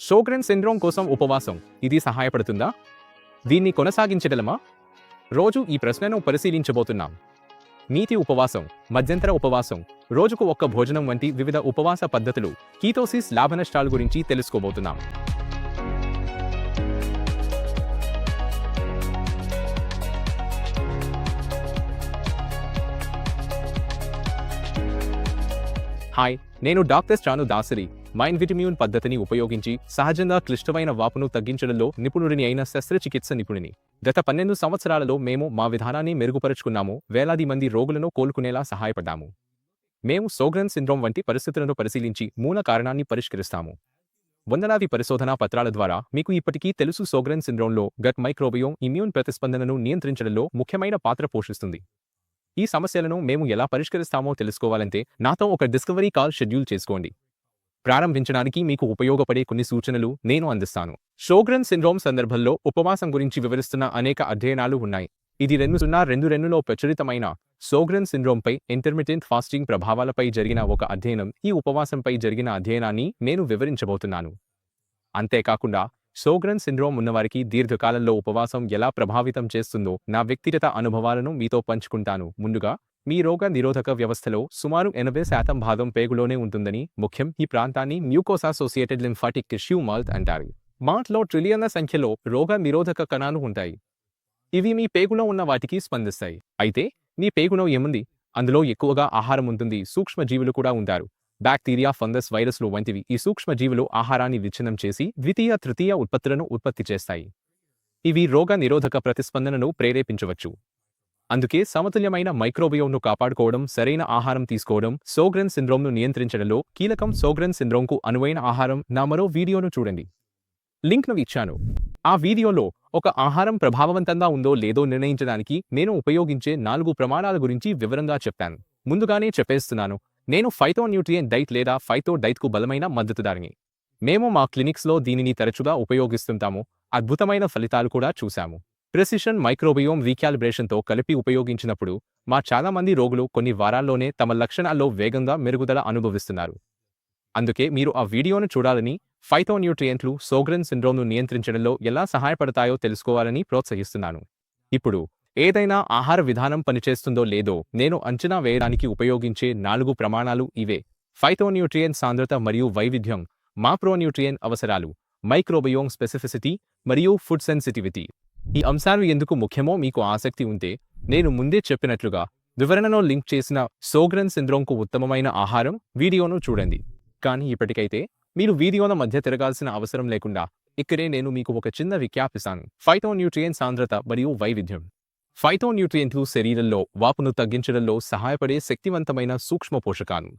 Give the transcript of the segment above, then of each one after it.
Sjögren syndrome కోసం ఉపవాసం. ఇది సహాయపడుతుందా? దీన్ని కొనసాగించగలమా? రోజు ఈ ప్రశ్నను పరిశీలించబోతున్నాం. నీతి ఉపవాసం మధ్యంతర ఉపవాసం రోజుకు ఒక్క భోజనం వంటి వివిధ ఉపవాస పద్ధతులు కీటోసిస్ లాభనష్టాల గురించి తెలుసుకోబోతున్నాం. హాయ్ నేను doctor Chanu Dasari. Mind Vitamune పద్ధతిని ఉపయోగించి సహజంగా క్లిష్టమైన వాపును తగ్గించడంలో నిపుణుడిని అయిన శస్త్రచికిత్స నిపుణుని. గత పన్నెండు సంవత్సరాలలో మేము మా విధానాన్ని మెరుగుపరుచుకున్నాము వేలాది మంది రోగులను కోలుకునేలా సహాయపడ్డాము. మేము సోగ్రన్ సిండ్రోమ్ వంటి పరిస్థితులను పరిశీలించి మూల కారణాన్ని పరిష్కరిస్తాము. వందలాది పరిశోధనా పత్రాల ద్వారా మీకు ఇప్పటికీ తెలుసు సోగ్రన్ సిండ్రోమ్లో గట్ మైక్రోబియోమ్ ఇమ్యూన్ ప్రతిస్పందనను నియంత్రించడంలో ముఖ్యమైన పాత్ర పోషిస్తుంది. ఈ సమస్యలను మేము ఎలా పరిష్కరిస్తామో తెలుసుకోవాలంటే నాతో ఒక డిస్కవరీ కాల్ షెడ్యూల్ చేసుకోండి. ప్రారంభించడానికి మీకు ఉపయోగపడే కొన్ని సూచనలు నేను అందిస్తాను. షోగ్రన్ సిండ్రోమ్ సందర్భంలో ఉపవాసం గురించి వివరిస్తున్న అనేక అధ్యయనాలు ఉన్నాయి. ఇది రెండు సున్నా రెండు రెండులో ప్రచురితమైన సోగ్రన్ సిండ్రోమ్పై ఇంటర్మిటెంట్ ఫాస్టింగ్ ప్రభావాలపై జరిగిన ఒక అధ్యయనం. ఈ ఉపవాసంపై జరిగిన అధ్యయనాన్ని నేను వివరించబోతున్నాను. అంతేకాకుండా సోగ్రన్ సిండ్రోమ్ ఉన్నవారికి దీర్ఘకాలంలో ఉపవాసం ఎలా ప్రభావితం చేస్తుందో నా వ్యక్తిగత అనుభవాలను మీతో పంచుకుంటాను. ముందుగా మీ రోగ నిరోధక వ్యవస్థలో సుమారు ఎనభై శాతం భాగం పేగులోనే ఉంటుందని ముఖ్యం ఈ ప్రాంతాన్ని mucosa associated lymphatic tissue MALT అంటారు. మాట్లో ట్రిలియన్ల సంఖ్యలో రోగ నిరోధక కణాలు ఉంటాయి. ఇవి మీ పేగులో ఉన్న వాటికి స్పందిస్తాయి. అయితే మీ పేగులో ఏముంది? అందులో ఎక్కువగా ఆహారం ఉంటుంది సూక్ష్మజీవులు కూడా ఉంటారు. బ్యాక్టీరియా ఫంగస్ వైరస్లు వంటివి ఈ సూక్ష్మజీవులు ఆహారాన్ని విచ్ఛిన్నం చేసి ద్వితీయ తృతీయ ఉత్పత్తులను ఉత్పత్తి చేస్తాయి. ఇవి రోగ నిరోధక ప్రతిస్పందనను ప్రేరేపించవచ్చు. అందుకే సమతుల్యమైన మైక్రోబియోమ్ను కాపాడుకోవడం సరైన ఆహారం తీసుకోవడం సోగ్రెన్ సిండ్రోమ్ను నియంత్రించడంలో కీలకం సోగ్రెన్ సిండ్రోమ్కు అనువైన ఆహారం నా మరో వీడియోను చూడండి. లింక్ను ఇచ్చాను. ఆ వీడియోలో ఒక ఆహారం ప్రభావవంతంగా ఉందో లేదో నిర్ణయించడానికి నేను ఉపయోగించే నాలుగు ప్రమాణాల గురించి వివరంగా చెప్పాను. ముందుగానే చెప్పేస్తున్నాను. నేను ఫైతో న్యూట్రియన్ డైట్ లేదా ఫైతో డైట్కు బలమైన మద్దతుదారిని. మేము మా క్లినిక్స్లో దీనిని తరచుగా ఉపయోగిస్తుంటాము. అద్భుతమైన ఫలితాలు కూడా చూశాము. ప్రెసిషన్ మైక్రోబయోమ్ రీక్యాలిబ్రేషన్తో కలిపి ఉపయోగించినప్పుడు మా చాలామంది రోగులు కొన్ని వారాల్లోనే తమ లక్షణాల్లో వేగంగా మెరుగుదల అనుభవిస్తున్నారు. అందుకే మీరు ఆ వీడియోను చూడాలని ఫైటోన్యూట్రియంట్లు సోగ్రన్ సిండ్రోమ్ను నియంత్రించడంలో ఎలా సహాయపడతాయో తెలుసుకోవాలని ప్రోత్సహిస్తున్నాను. ఇప్పుడు ఏదైనా ఆహార విధానం పనిచేస్తుందో లేదో నేను అంచనా వేయడానికి ఉపయోగించే నాలుగు ప్రమాణాలు ఇవే. ఫైటోన్యూట్రియన్ సాంద్రత మరియు వైవిధ్యం మాప్రోన్యూట్రియన్ అవసరాలు మైక్రోబయోమ్ స్పెసిఫిసిటీ మరియు ఫుడ్ సెన్సిటివిటీ. ఈ అంశాలు ఎందుకు ముఖ్యమో మీకు ఆసక్తి ఉంటే నేను ముందే చెప్పినట్లుగా వివరణలో లింక్ చేసిన సోగ్రన్ సిండ్రోమ్కు ఉత్తమమైన ఆహారం వీడియోను చూడండి. కానీ ఇప్పటికైతే మీరు వీడియోల మధ్య తిరగాల్సిన అవసరం లేకుండా ఇక్కడే నేను మీకు ఒక చిన్న విజ్ఞాపిస్తాను ఫైటోన్యూట్రియన్ సాంద్రత మరియు వైవిధ్యం. ఫైటోన్యూట్రియంట్లు శరీరంలో వాపును తగ్గించడంలో సహాయపడే శక్తివంతమైన సూక్ష్మ పోషకాలు.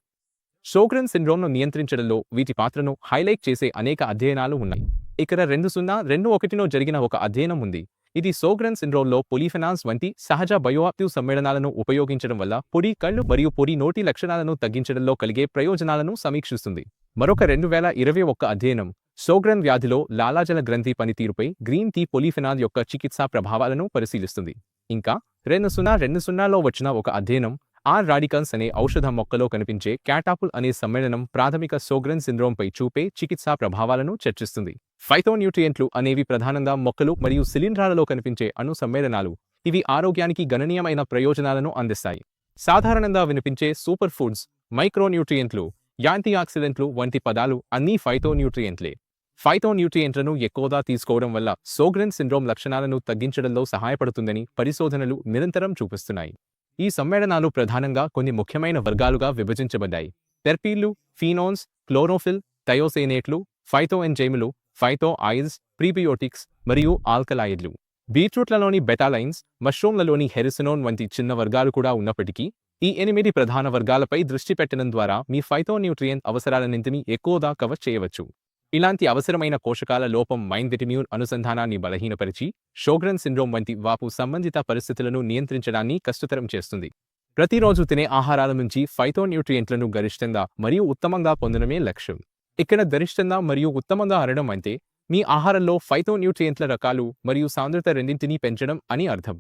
షోగ్రన్ సిండ్రోమ్ను నియంత్రించడంలో వీటి పాత్రను హైలైట్ చేసే అనేక అధ్యయనాలు ఉన్నాయి. ఇక్కడ రెండు సున్నా రెండు ఒకటిలో జరిగిన ఒక అధ్యయనం ఉంది. ఇది సోగ్రన్ సిండ్రోమ్లో పొలిఫెనాన్స్ వంటి సహజ బయోయాక్టివ్ సమ్మేళనాలను ఉపయోగించడం వల్ల పొడి కళ్ళు మరియు పొడి నోటి లక్షణాలను తగ్గించడంలో కలిగే ప్రయోజనాలను సమీక్షిస్తుంది. మరొక రెండు వేల ఇరవై ఒక్క అధ్యయనం సోగ్రన్ వ్యాధిలో లాలాజల గ్రంథి పనితీరుపై గ్రీన్ టీ పొలిఫెనాల్ యొక్క చికిత్సా ప్రభావాలను పరిశీలిస్తుంది. ఇంకా రెండు సున్నా రెండు సున్నాలో వచ్చిన ఒక అధ్యయనం ఆర్ రాడికల్స్ అనే ఔషధ మొక్కలో కనిపించే క్యాటాపుల్ అనే సమ్మేళనం ప్రాథమిక సోగ్రన్ సిండ్రోమ్పై చూపే చికిత్సా ప్రభావాలను చర్చిస్తుంది. ఫైథోన్యూట్రియంట్లు అనేవి ప్రధానంగా మొక్కలు మరియు శిలీంధ్రాలలో కనిపించే అణు సమ్మేళనాలు. ఇవి ఆరోగ్యానికి గణనీయమైన ప్రయోజనాలను అందిస్తాయి. సాధారణంగా వినిపించే సూపర్ ఫుడ్స్ మైక్రోన్యూట్రియంట్లు యాంటీఆక్సిడెంట్లు వంటి పదాలు అన్నీ ఫైథోన్యూట్రియంట్లే ఫైటోన్యూట్రియంట్లను ఎక్కువగా తీసుకోవడం వల్ల సోగ్రెన్ సిండ్రోమ్ లక్షణాలను తగ్గించడంలో సహాయపడుతుందని పరిశోధనలు నిరంతరం చూపిస్తున్నాయి. ఈ సమ్మేళనాలు ప్రధానంగా కొన్ని ముఖ్యమైన వర్గాలుగా విభజించబడ్డాయి. టెర్పీళ్ళు ఫీనోన్స్ క్లోరోఫిల్ థయోసేనేట్లు ఫైటోఎంజైములు ఫైతో ఆయిల్స్ ప్రీబియోటిక్స్ మరియు ఆల్కలాయిడ్లు. బీట్రూట్లలోని బెటాలైన్స్ మష్రూమ్లలోని హెరిసినోన్ వంటి చిన్న వర్గాలు కూడా ఉన్నప్పటికీ ఈ ఎనిమిది ప్రధాన వర్గాలపై దృష్టి పెట్టడం ద్వారా మీ ఫైటోన్యూట్రియం అవసరాలన్నింటినీ ఎక్కువగా కవర్ చేయవచ్చు. ఇలాంటి అవసరమైన పోషకాల లోపం మైందిటిమ్యూన్ అనుసంధానాన్ని బలహీనపరిచి షోగ్రన్ సిండ్రోమ్ వంటి వాపు సంబంధిత పరిస్థితులను నియంత్రించడాన్ని కష్టతరం చేస్తుంది. ప్రతిరోజు తినే ఆహారాల నుంచి ఫైతోన్యూట్రియంట్లను గరిష్టంగా మరియు ఉత్తమంగా పొందడమే లక్ష్యం. ఇక్కడ గరిష్టంగా మరియు ఉత్తమంగా అరడం అంటే మీ ఆహారంలో ఫైతోన్యూట్రియంట్ల రకాలు మరియు సాంద్రత రెండింటినీ పెంచడం అని అర్థం.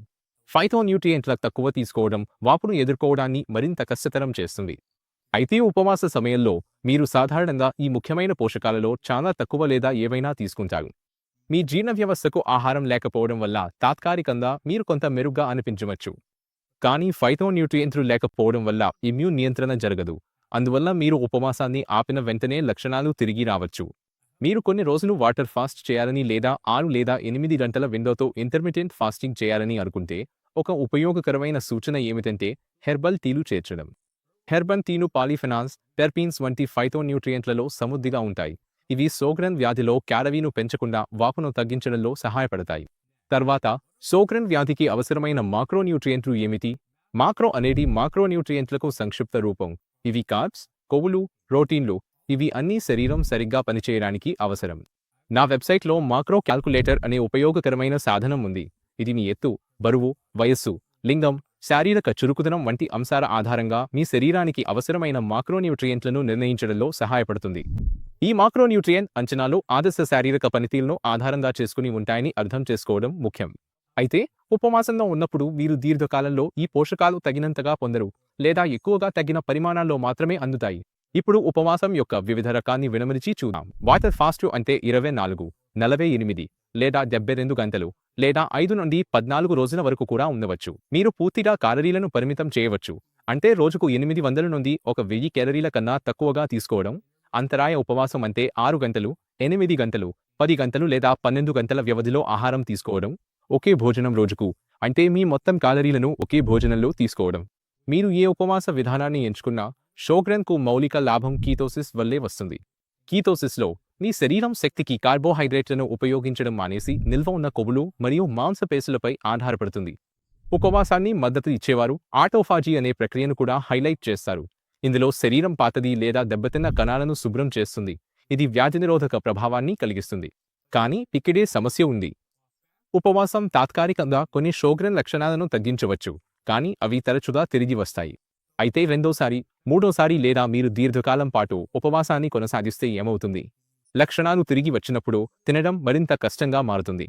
ఫైతోన్యూట్రియంట్ల తక్కువ తీసుకోవడం వాపును ఎదుర్కోవడాన్ని మరింత కష్టతరం చేస్తుంది. అయితే ఉపవాస సమయంలో మీరు సాధారణంగా ఈ ముఖ్యమైన పోషకాలలో చాలా తక్కువ లేదా ఏవైనా తీసుకుంటారు. మీ జీర్ణ వ్యవస్థకు ఆహారం లేకపోవడం వల్ల తాత్కాలికంగా మీరు కొంత మెరుగ్గా అనిపించవచ్చు. కానీ ఫైథోన్యూట్రియంట్లు లేకపోవడం వల్ల ఇమ్యూన్ నియంత్రణ జరగదు. అందువల్ల మీరు ఉపవాసాన్ని ఆపిన వెంటనే లక్షణాలు తిరిగి రావచ్చు. మీరు కొన్ని రోజులు వాటర్ ఫాస్ట్ చేయాలని లేదా ఆరు లేదా ఎనిమిది గంటల విండోతో ఇంటర్మీడియట్ ఫాస్టింగ్ చేయాలని అనుకుంటే ఒక ఉపయోగకరమైన సూచన ఏమిటంటే హెర్బల్ టీలు చేర్చడం. హెర్బన్ తీను పాలిఫెనాన్స్ టెర్పీన్స్ వంటి ఫైథోన్యూట్రియంట్లలో సమృద్ధిగా ఉంటాయి. ఇవి సోగ్రన్ వ్యాధిలో క్యారవీను పెంచకుండా వాపును తగ్గించడంలో సహాయపడతాయి. తర్వాత సోగ్రన్ వ్యాధికి అవసరమైన మాక్రోన్యూట్రియంట్లు ఏమిటి? మాక్రో అనేది మాక్రోన్యూట్రియంట్లకు సంక్షిప్త రూపం. ఇవి కార్బ్స్ కొవ్వులు ప్రోటీన్లు. ఇవి అన్నీ శరీరం సరిగ్గా పనిచేయడానికి అవసరం. నా వెబ్సైట్లో మాక్రో క్యాల్కులేటర్ అనే ఉపయోగకరమైన సాధనం ఉంది. ఇది మీ ఎత్తు బరువు వయస్సు లింగం శారీరక చురుకుదనం వంటి అంశాల ఆధారంగా మీ శరీరానికి అవసరమైన మాక్రోన్యూట్రియంట్లను నిర్ణయించడంలో సహాయపడుతుంది. ఈ మాక్రోన్యూట్రియంట్ అంచనాలు ఆదర్శ శారీరక పనితీరును ఆధారంగా చేసుకుని ఉంటాయని అర్థం చేసుకోవడం ముఖ్యం. అయితే ఉపవాసంలో ఉన్నప్పుడు మీరు దీర్ఘకాలంలో ఈ పోషకాలు తగినంతగా పొందరు లేదా ఎక్కువగా తగిన పరిమాణాల్లో మాత్రమే అందుతాయి. ఇప్పుడు ఉపవాసం యొక్క వివిధ రకాన్ని వినమరిచి చూద్దాం. వాటర్ ఫాస్ట్ అంటే ఇరవై నాలుగు నలభై ఎనిమిది లేదా డెబ్బై రెండు గంటలు లేదా ఐదు నుండి పద్నాలుగు రోజుల వరకు కూడా ఉండవచ్చు. మీరు పూర్తిగా కాలరీలను పరిమితం చేయవచ్చు. అంటే రోజుకు ఎనిమిది వందల నుండి ఒక వెయ్యి క్యాలరీల కన్నా తక్కువగా తీసుకోవడం అంతరాయ ఉపవాసం అంటే ఆరు గంటలు ఎనిమిది గంటలు పది గంటలు లేదా పన్నెండు గంటల వ్యవధిలో ఆహారం తీసుకోవడం ఒకే భోజనం రోజుకు. అంటే మీ మొత్తం కాలరీలను ఒకే భోజనంలో తీసుకోవడం. మీరు ఏ ఉపవాస విధానాన్ని ఎంచుకున్నా షోగ్రెన్కు మౌలిక లాభం కీటోసిస్ వల్లే వస్తుంది. కీటోసిస్లో మీ శరీరం శక్తికి కార్బోహైడ్రేట్లను ఉపయోగించడం మానేసి నిల్వ ఉన్న కొవ్వులు మరియు మాంసపేశులపై ఆధారపడుతుంది. ఉపవాసాన్ని మద్దతు ఇచ్చేవారు ఆటోఫాజీ అనే ప్రక్రియను కూడా హైలైట్ చేస్తారు. ఇందులో శరీరం పాతది లేదా దెబ్బతిన్న కణాలను శుభ్రం చేస్తుంది. ఇది వ్యాధినిరోధక ప్రభావాన్ని కలిగిస్తుంది. కానీ ఇక్కడే సమస్య ఉంది. ఉపవాసం తాత్కాలికంగా కొన్ని షోగ్రెన్ లక్షణాలను తగ్గించవచ్చు కానీ అవి తరచుగా తిరిగి వస్తాయి. అయితే రెండోసారి మూడోసారి లేదా మీరు దీర్ఘకాలం పాటు ఉపవాసాన్ని కొనసాగిస్తే ఏమవుతుంది? లక్షణాలు తిరిగి వచ్చినప్పుడు తినడం మరింత కష్టంగా మారుతుంది.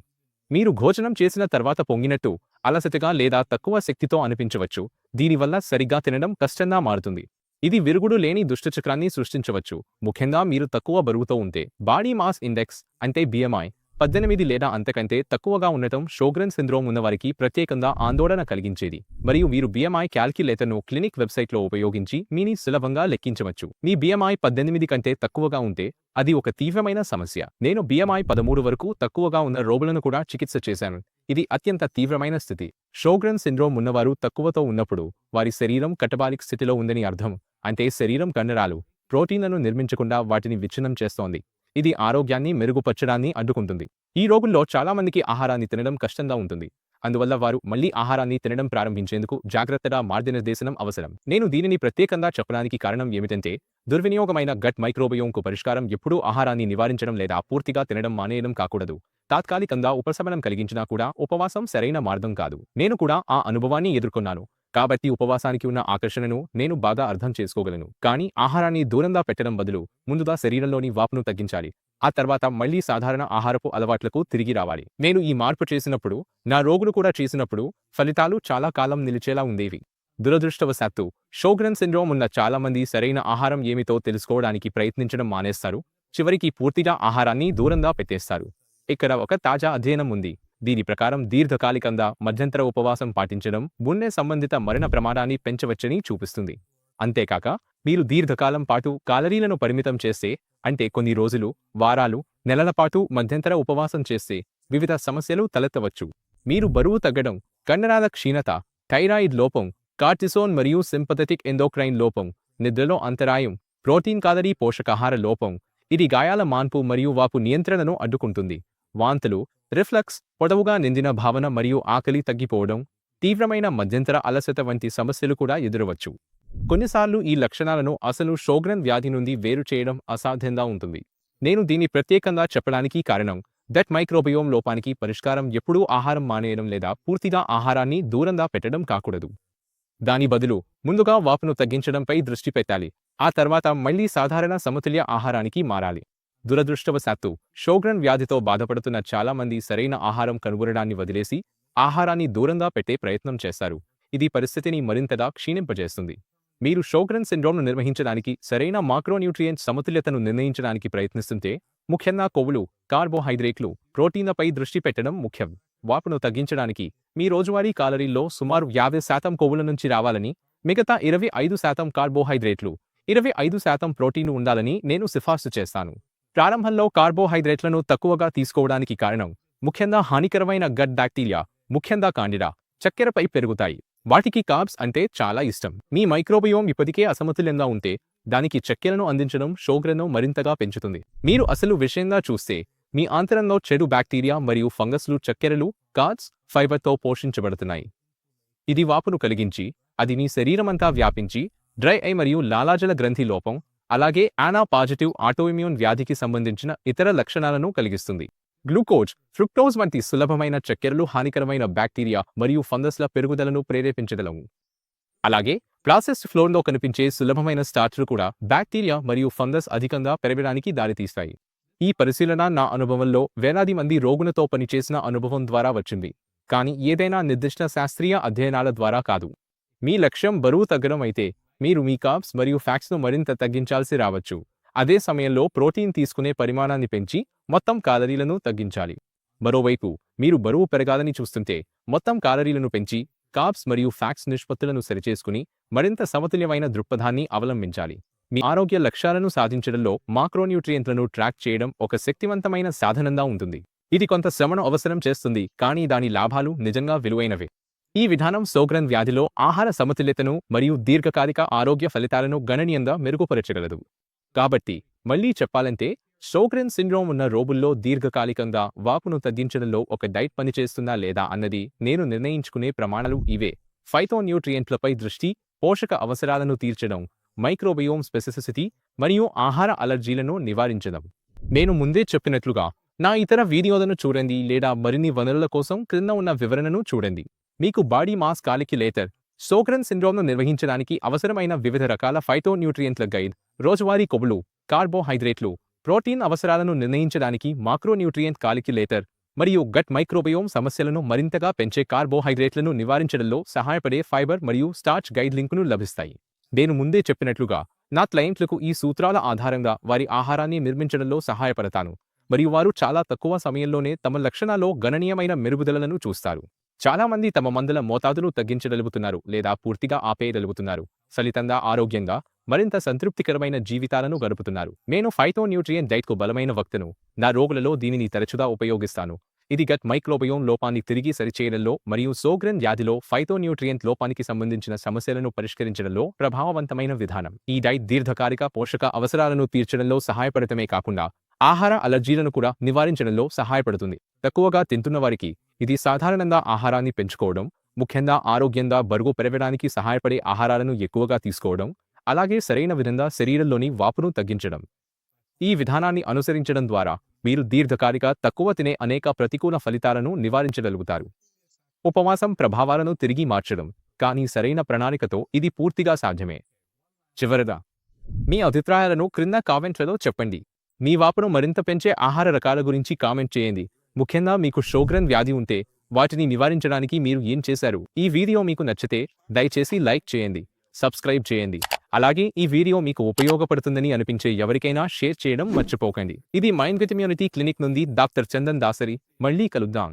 మీరు భోజనం చేసిన తర్వాత పొంగినట్టు అలసటగా లేదా తక్కువ శక్తితో అనిపించవచ్చు. దీనివల్ల సరిగ్గా తినడం కష్టంగా మారుతుంది. ఇది విరుగుడు లేని దుష్టచక్రాన్ని సృష్టించవచ్చు. ముఖ్యంగా మీరు తక్కువ బరువుతో ఉంటే బాడీ మాస్ ఇండెక్స్ అంటే బిఎంఐ పద్దెనిమిది లేదా అంతకంటే తక్కువగా ఉండటం షోగ్రెన్ సిండ్రోమ్ ఉన్నవారికి ప్రత్యేకంగా ఆందోళన కలిగించేది. మరియు మీరు బిఎంఐ క్యాల్క్యులేటర్ను క్లినిక్ వెబ్సైట్లో ఉపయోగించి మీని సులభంగా లెక్కించవచ్చు. మీ బిఎంఐ పద్దెనిమిది కంటే తక్కువగా ఉంటే అది ఒక తీవ్రమైన సమస్య. నేను బిఎంఐ పదమూడు వరకు తక్కువగా ఉన్న రోగులను కూడా చికిత్స చేశాను. ఇది అత్యంత తీవ్రమైన స్థితి. షోగ్రెన్ సిండ్రోమ్ ఉన్నవారు తక్కువతో ఉన్నప్పుడు వారి శరీరం కటబాలిక్ స్థితిలో ఉందని అర్థం. అంటే శరీరం కండరాలు ప్రోటీన్లను నిర్మించకుండా వాటిని విచ్ఛిన్నం చేస్తోంది. ఇది ఆరోగ్యాన్ని మెరుగుపరచడాన్ని అడ్డుకుంటుంది. ఈ రోగుల్లో చాలామందికి ఆహారాన్ని తినడం కష్టంగా ఉంటుంది. అందువల్ల వారు మళ్ళీ ఆహారాన్ని తినడం ప్రారంభించేందుకు జాగ్రత్తగా మార్గనిర్దేశనం అవసరం. నేను దీనిని ప్రత్యేకంగా చెప్పడానికి కారణం ఏమిటంటే దుర్వినియోగమైన గట్ మైక్రోబయోంకు పరిష్కారం ఎప్పుడూ ఆహారాన్ని నివారించడం లేదా పూర్తిగా తినడం మానేయడం కాకూడదు. తాత్కాలికంగా ఉపశమనం కలిగించినా కూడా ఉపవాసం సరైన మార్గం కాదు. నేను కూడా ఆ అనుభవాన్ని ఎదుర్కొన్నాను. కాబట్టి ఉపవాసానికి ఉన్న ఆకర్షణను నేను బాగా అర్థం చేసుకోగలను. కానీ ఆహారాన్ని దూరంగా పెట్టడం బదులు ముందుగా శరీరంలోని వాపును తగ్గించాలి. ఆ తర్వాత మళ్ళీ సాధారణ ఆహారపు అలవాట్లకు తిరిగి రావాలి. నేను ఈ మార్పు చేసినప్పుడు నా రోగులు కూడా చేసినప్పుడు ఫలితాలు చాలా కాలం నిలిచేలా ఉండేవి. దురదృష్టవశాత్తు షోగ్రన్ సిండ్రోమ్ ఉన్న చాలా మంది సరైన ఆహారం ఏమిటో తెలుసుకోవడానికి ప్రయత్నించడం మానేస్తారు. చివరికి పూర్తిగా ఆహారాన్ని దూరంగా పెట్టేస్తారు. ఇక్కడ ఒక తాజా అధ్యయనం ఉంది. దీని ప్రకారం దీర్ఘకాలికంగా మధ్యంతర ఉపవాసం పాటించడం గుండె సంబంధిత మరణ ప్రమాదాన్ని పెంచవచ్చని చూపిస్తుంది. అంతేకాక మీరు దీర్ఘకాలం పాటు కాలరీలను పరిమితం చేస్తే అంటే కొన్ని రోజులు వారాలు నెలల పాటు మధ్యంతర ఉపవాసం చేస్తే వివిధ సమస్యలు తలెత్తవచ్చు. మీరు బరువు తగ్గడం కండరాల క్షీణత థైరాయిడ్ లోపం కార్టిసోన్ మరియు సింపథెటిక్ ఎండోక్రైన్ లోపం నిద్రలో అంతరాయం ప్రోటీన్ కాలరీ పోషకాహార లోపం ఇది గాయాల మాన్పు మరియు వాపు నియంత్రణను అడ్డుకుంటుంది. వాంతులు రిఫ్లక్స్ పొడవుగా నిందిన భావన మరియు ఆకలి తగ్గిపోవడం తీవ్రమైన మధ్యంతర అలసత వంటి సమస్యలు కూడా ఎదురవచ్చు. కొన్నిసార్లు ఈ లక్షణాలను అసలు షోగ్రన్ వ్యాధి నుండి వేరు చేయడం అసాధ్యంగా ఉంటుంది. నేను దీన్ని ప్రత్యేకంగా చెప్పడానికి కారణం దట్ మైక్రోబయోమ్ లోపానికి పరిష్కారం ఎప్పుడూ ఆహారం మానేయడం లేదా పూర్తిగా ఆహారాన్ని దూరంగా పెట్టడం కాకూడదు. దాని బదులు ముందుగా వాపును తగ్గించడంపై దృష్టి పెట్టాలి ఆ తర్వాత మళ్ళీ సాధారణ సమతుల్య ఆహారానికి మారాలి. దురదృష్టవశాత్తు షోగ్రన్ వ్యాధితో బాధపడుతున్న చాలామంది సరైన ఆహారం కనుగొనడాన్ని వదిలేసి ఆహారాన్ని దూరంగా పెట్టే ప్రయత్నం చేస్తారు ఇది పరిస్థితిని మరింతగా క్షీణింపజేస్తుంది. మీరు షోగ్రన్ సిండ్రోమ్ను నిర్వహించడానికి సరైన మాక్రోన్యూట్రియంట్ సమతుల్యతను నిర్ణయించడానికి ప్రయత్నిస్తుంటే ముఖ్యంగా కొవ్వులు కార్బోహైడ్రేట్లు ప్రోటీన్లపై దృష్టి పెట్టడం ముఖ్యం. వాపును తగ్గించడానికి మీ రోజువారీ కాలరీల్లో సుమారు యాభై శాతం కొవ్వుల నుంచి రావాలని మిగతా ఇరవై ఐదు శాతం కార్బోహైడ్రేట్లు ఇరవై ఐదు శాతం ప్రోటీన్లు ఉండాలని నేను సిఫార్సు చేస్తాను. ప్రారంభంలో కార్బోహైడ్రేట్లను తక్కువగా తీసుకోవడానికి కారణం ముఖ్యంగా హానికరమైన గట్ బ్యాక్టీరియా ముఖ్యంగా కాండిడా. చక్కెరపై పెరుగుతాయి. వాటికి కార్బ్స్ అంటే చాలా ఇష్టం. మీ మైక్రోబయోమ్ ఇప్పటికే అసమతుల్యంగా ఉంటే దానికి చక్కెరను అందించడం షోగ్రను మరింతగా పెంచుతుంది. మీరు అసలు విషయంగా చూస్తే మీ ఆంతరంలో చెడు బ్యాక్టీరియా మరియు ఫంగస్లు చక్కెరలు కార్బ్స్ ఫైబర్తో పోషించబడుతున్నాయి. ఇది వాపును కలిగించి అది మీ శరీరమంతా వ్యాపించి డ్రై ఐ మరియు లాలాజల గ్రంథి లోపం అలాగే ఆనా పాజిటివ్ ఆటోఇమ్యూన్ వ్యాధికి సంబంధించిన ఇతర లక్షణాలను కలిగిస్తుంది. గ్లూకోజ్ ఫ్రుక్టోజ్ వంటి సులభమైన చక్కెరలు హానికరమైన బ్యాక్టీరియా మరియు ఫంగస్ల పెరుగుదలను ప్రేరేపించగలవు. అలాగే ప్రాసెస్డ్ ఫ్లోర్లో కనిపించే సులభమైన స్టార్చ్లు కూడా బ్యాక్టీరియా మరియు ఫంగస్ అధికంగా పెరగడానికి దారితీస్తాయి. ఈ పరిశీలన నా అనుభవంలో వేలాది మంది రోగులతో పనిచేసిన అనుభవం ద్వారా వచ్చింది. కానీ ఏదైనా నిర్దిష్ట శాస్త్రీయ అధ్యయనాల ద్వారా కాదు. మీ లక్ష్యం బరువు తగ్గడం అయితే మీరు మీ కాప్స్ మరియు ఫ్యాక్స్ను మరింత తగ్గించాల్సి రావచ్చు. అదే సమయంలో ప్రోటీన్ తీసుకునే పరిమాణాన్ని పెంచి మొత్తం కాలరీలను తగ్గించాలి. మరోవైపు మీరు బరువు పెరగాలని చూస్తుంటే మొత్తం కాలరీలను పెంచి కాప్స్ మరియు ఫ్యాక్స్ నిష్పత్తులను సరిచేసుకుని మరింత సమతుల్యమైన దృక్పథాన్ని అవలంబించాలి. మీ ఆరోగ్య లక్ష్యాలను సాధించడంలో మాక్రోన్యూట్రియంట్లను ట్రాక్ చేయడం ఒక శక్తివంతమైన సాధనంగా ఉంటుంది. ఇది కొంత శ్రమను అవసరం చేస్తుంది కానీ దాని లాభాలు నిజంగా విలువైనవే. ఈ విధానం సోగ్రన్ వ్యాధిలో ఆహార సమతుల్యతను మరియు దీర్ఘకాలిక ఆరోగ్య ఫలితాలను గణనీయంగా మెరుగుపరచగలదు. కాబట్టి మళ్ళీ చెప్పాలంటే షోగ్రెన్ సిండ్రోమ్ ఉన్న రోగుల్లో దీర్ఘకాలికంగా వాపును తగ్గించడంలో ఒక డైట్ పనిచేస్తుందా లేదా అన్నది నేను నిర్ణయించుకునే ప్రమాణాలు ఇవే. ఫైతోన్యూట్రియంట్లపై దృష్టి పోషక అవసరాలను తీర్చడం మైక్రోబయోమ్ స్పెసిసిసిటీ మరియు ఆహార అలర్జీలను నివారించడం. నేను ముందే చెప్పినట్లుగా నా ఇతర వీడియోలను చూడండి లేదా మరిన్ని వనరుల కోసం క్రింద ఉన్న వివరణను చూడండి. మీకు బాడీ మాస్ కాలిక్యులేటర్ సోక్రన్ సిండ్రోమ్ను నిర్వహించడానికి అవసరమైన వివిధ రకాల ఫైటోన్యూట్రియంట్ల గైడ్ రోజువారీ కొవ్వులు కార్బోహైడ్రేట్లు ప్రోటీన్ అవసరాలను నిర్ణయించడానికి మాక్రోన్యూట్రియంట్ కాలిక్యులేటర్ మరియు గట్ మైక్రోబయోమ్ సమస్యలను మరింతగా పెంచే కార్బోహైడ్రేట్లను నివారించడంలో సహాయపడే ఫైబర్ మరియు స్టార్చ్ గైడ్ లింకును లభిస్తాయి. నేను ముందే చెప్పినట్లుగా నా క్లయింట్లకు ఈ సూత్రాల ఆధారంగా వారి ఆహారాన్ని నిర్మించడంలో సహాయపడతాను మరియు వారు చాలా తక్కువ సమయంలోనే తమ లక్షణాల్లో గణనీయమైన మెరుగుదలలను చూస్తారు. చాలా మంది తమ మందుల మోతాదును తగ్గించగలుగుతున్నారు లేదా పూర్తిగా ఆపేయగలుగుతున్నారు. ఫలితంగా ఆరోగ్యంగా మరింత సంతృప్తికరమైన జీవితాలను గడుపుతున్నారు. నేను ఫైటోన్యూట్రియన్ డైట్కు బలమైన వక్తను. నా రోగులలో దీనిని తరచుగా ఉపయోగిస్తాను. ఇది గట్ మైక్రోబయోమ్ లోపాన్ని తిరిగి సరిచేయడంలో మరియు సోగ్రెన్ వ్యాధిలో ఫైతోన్యూట్రియంట్ లోపానికి సంబంధించిన సమస్యలను పరిష్కరించడంలో ప్రభావవంతమైన విధానం. ఈ డైట్ దీర్ఘకాలిక పోషక అవసరాలను తీర్చడంలో సహాయపడటమే కాకుండా ఆహార అలర్జీలను కూడా నివారించడంలో సహాయపడుతుంది. తక్కువగా తింటున్న వారికి ఇది సాధారణంగా ఆహారాన్ని పెంచుకోవడం ముఖ్యంగా ఆరోగ్యంగా బరువు పెరగడానికి సహాయపడే ఆహారాలను ఎక్కువగా తీసుకోవడం అలాగే సరైన విధంగా శరీరంలోని వాపును తగ్గించడం. ఈ విధానాన్ని అనుసరించడం ద్వారా మీరు దీర్ఘకాలిక తక్కువ తినే అనేక ప్రతికూల ఫలితాలను నివారించగలుగుతారు. ఉపవాసం ప్రభావాలను తిరిగి మార్చడం కానీ సరైన ప్రణాళికతో ఇది పూర్తిగా సాధ్యమే. చివరదా మీ అభిప్రాయాలను క్రింద కామెంట్లలో చెప్పండి. మీ వాపును మరింత పెంచే ఆహార రకాల గురించి కామెంట్ చేయండి. ముఖ్యంగా మీకు షోగ్రన్ వ్యాధి ఉంటే వాటిని నివారించడానికి మీరు ఏం చేశారు? ఈ వీడియో మీకు నచ్చితే దయచేసి లైక్ చేయండి సబ్స్క్రైబ్ చేయండి. అలాగే ఈ వీడియో మీకు ఉపయోగపడుతుందని అనిపించే ఎవరికైనా షేర్ చేయడం మర్చిపోకండి. ఇది మైండ్ విటమ్యూనిటీ క్లినిక్ నుండి డాక్టర్ చందన్ దాసరి. మళ్ళీ కలుద్దాం.